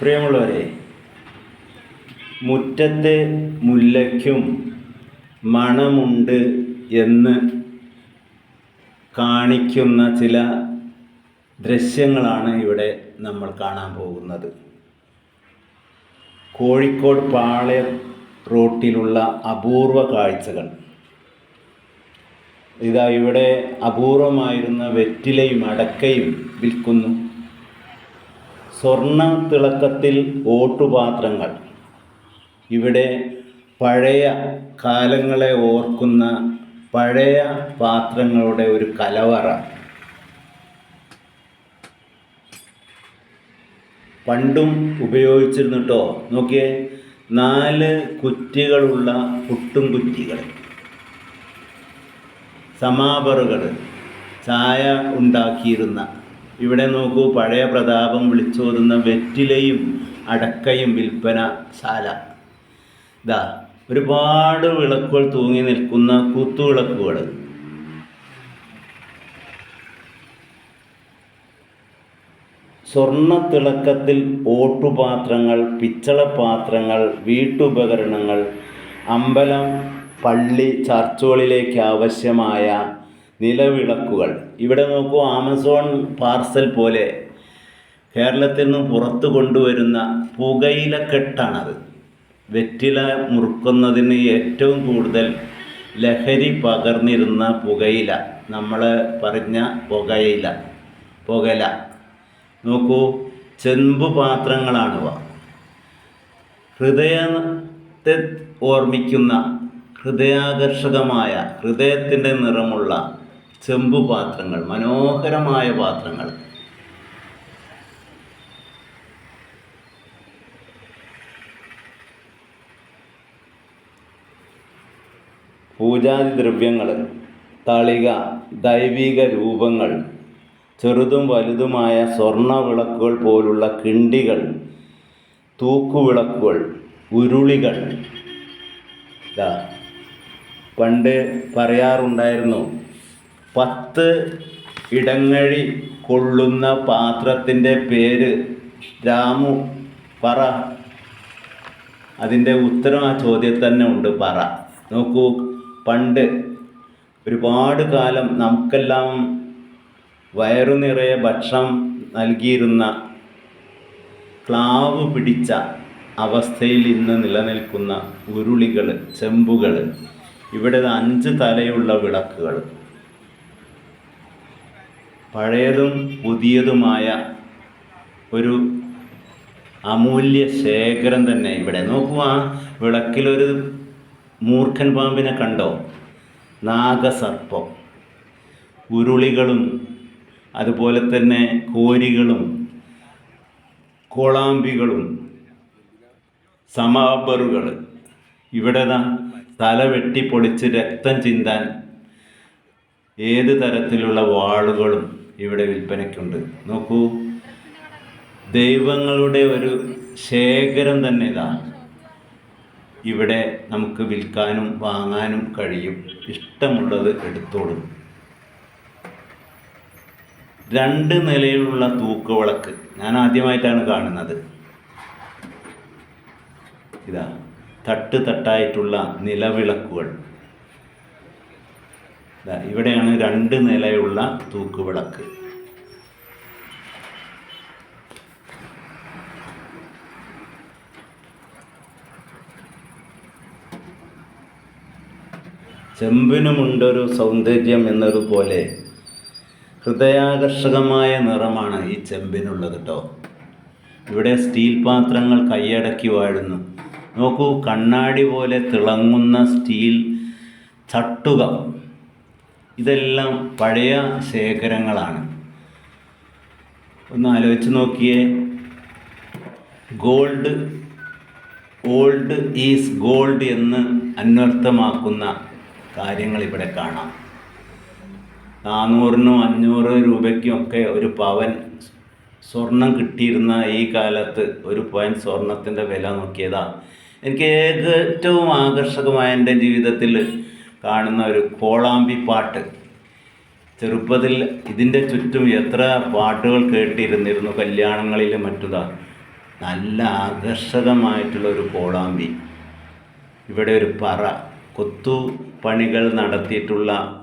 പ്രിയമുള്ളവരെ മുറ്റത്തെ മുല്ലയ്ക്കും മണമുണ്ട് എന്ന് കാണിക്കുന്ന ചില ദൃശ്യങ്ങളാണ് ഇവിടെ നമ്മൾ കാണാൻ പോകുന്നത്. കോഴിക്കോട് പാളയം റോട്ടിലുള്ള അപൂർവ കാഴ്ചകൾ. ഇതാ ഇവിടെ അപൂർവമായിരുന്ന വെറ്റിലയും അടക്കയും വിൽക്കുന്നു. സ്വർണ തിളക്കത്തിൽ ഓട്ടുപാത്രങ്ങൾ. ഇവിടെ പഴയ കാലങ്ങളെ ഓർക്കുന്ന പഴയ പാത്രങ്ങളുടെ ഒരു കലവറ. പണ്ടും ഉപയോഗിച്ചിരുന്നിട്ടോ? നോക്കിയേ നാല് കുറ്റികളുള്ള പുട്ടും കുറ്റികൾ. സമാപറുകൾ ചായ ഉണ്ടാക്കിയിരുന്ന ഇവിടെ നോക്കൂ പഴയ പ്രതാപം വിളിച്ചോതുന്ന വെറ്റിലയും അടക്കയും വിൽപ്പന ശാല. ഇതാ ഒരുപാട് വിളക്കുകൾ തൂങ്ങി നിൽക്കുന്ന കൂത്തുവിളക്കുകൾ. സ്വർണ തിളക്കത്തിൽ ഓട്ടുപാത്രങ്ങൾ പിച്ചളപാത്രങ്ങൾ വീട്ടുപകരണങ്ങൾ അമ്പലം പള്ളി ചർച്ചുകളിലേക്ക് ആവശ്യമായ നിലവിളക്കുകൾ. ഇവിടെ നോക്കൂ ആമസോൺ പാർസൽ പോലെ കേരളത്തിൽ നിന്ന് പുറത്തു കൊണ്ടുവരുന്ന പുകയിലക്കെട്ടാണത്. വെറ്റില മുറുക്കുന്നതിന് ഏറ്റവും കൂടുതൽ ലഹരി പകർന്നിരുന്ന പുകയില നമ്മൾ പറഞ്ഞ പുകയില പുകല. നോക്കൂ ചെമ്പ് പാത്രങ്ങളാണിവ ഹൃദയത്തെ ഓർമ്മിക്കുന്ന ഹൃദയാകർഷകമായ ഹൃദയത്തിന്റെ നിറമുള്ള ചെമ്പ് പാത്രങ്ങൾ മനോഹരമായ പാത്രങ്ങൾ. പൂജാതി ദ്രവ്യങ്ങൾ തളിക ദൈവിക രൂപങ്ങൾ ചെറുതും വലുതുമായ സ്വർണ വിളക്കുകൾ പോലുള്ള കിണ്ടികൾ തൂക്കുവിളക്കുകൾ ഉരുളികൾ. പണ്ട് പറയാറുണ്ടായിരുന്നു പത്ത് ഇടങ്ങഴി കൊള്ളുന്ന പാത്രത്തിന്റെ പേര് രാമു പറ. അതിന്റെ ഉത്തരം ആ ചോദ്യത്തിൽ തന്നെ ഉണ്ട് പറ. നോക്കൂ പണ്ട് ഒരുപാട് കാലം നമുക്കെല്ലാം വയറു നിറയെ ഭക്ഷണം നൽകിയിരുന്ന ക്ലാവ് പിടിച്ച അവസ്ഥയിൽ ഇന്ന് നിലനിൽക്കുന്ന ഉരുളികൾ ചെമ്പുകൾ ഇവിടെ അഞ്ച് തലയുള്ള വിളക്കുകൾ പഴയതും പുതിയതുമായ ഒരു അമൂല്യ ശേഖരം തന്നെ ഇവിടെ. നോക്കൂ ആ വിളക്കിലൊരു മൂർഖൻ പാമ്പിനെ കണ്ടോ? നാഗസർപ്പം. ഉരുളികളും അതുപോലെ തന്നെ കോരികളും കോളാമ്പികളും സമാബറുകൾ. ഇവിടെ തല വെട്ടിപ്പൊളിച്ച് രക്തം ചിന്താൻ ഏത് തരത്തിലുള്ള വാളുകളും ഇവിടെ വിൽപ്പനയ്ക്കുണ്ട്. നോക്കൂ. ദൈവങ്ങളുടെ ഒരു ശേഖരം തന്നെ ഇതാണ് ഇവിടെ നമുക്ക് വിൽക്കാനും വാങ്ങാനും കഴിയും. ഇഷ്ടമുള്ളത് എടുത്തോളും രണ്ട് നിലയിലുള്ള തൂക്കുവിളക്ക് ഞാൻ ആദ്യമായിട്ടാണ് കാണുന്നത്. ഇതാ. തട്ട് തട്ടായിട്ടുള്ള നിലവിളക്കുകൾ. ഇവിടെയാണ് രണ്ട് നിലയുള്ള തൂക്കുവിളക്ക്. ചെമ്പിനുമുണ്ടൊരു സൗന്ദര്യം എന്നതുപോലെ ഹൃദയാകർഷകമായ നിറമാണ് ഈ ചെമ്പിനുള്ളത് കേട്ടോ ഇവിടെ സ്റ്റീൽ പാത്രങ്ങൾ കൈയടക്കി വാഴുന്നു. നോക്കൂ കണ്ണാടി പോലെ തിളങ്ങുന്ന സ്റ്റീൽ ചട്ടുക. ഇതെല്ലാം പഴയ ശേഖരങ്ങളാണ്. ഒന്ന് ആലോചിച്ച് നോക്കിയേ. ഗോൾഡ് ഓൾഡ് ഈസ് ഗോൾഡ് എന്ന് അന്വർത്ഥമാക്കുന്ന കാര്യങ്ങൾ ഇവിടെ കാണാം. നാനൂറിനും അഞ്ഞൂറ് രൂപയ്ക്കും ഒക്കെ ഒരു പവൻ സ്വർണം കിട്ടിയിരുന്ന ഈ കാലത്ത് ഒരു പവൻ സ്വർണത്തിന്റെ വില നോക്കിയതാണ് എനിക്ക് ഏറ്റവും ആകർഷകമായ എന്റെ ജീവിതത്തിൽ കാണുന്ന ഒരു കോളാമ്പി പാട്ട്. ചെറുപ്പത്തിൽ ഇതിന്റെ ചുറ്റും എത്ര പാട്ടുകൾ കേട്ടിരുന്നിരുന്നു കല്യാണങ്ങളിലും മറ്റുതാ. നല്ല ആകർഷകമായിട്ടുള്ള ഒരു കോളാമ്പി. ഇവിടെ ഒരു പറ. കൊത്തു പണികൾ നടത്തിയിട്ടുള്ള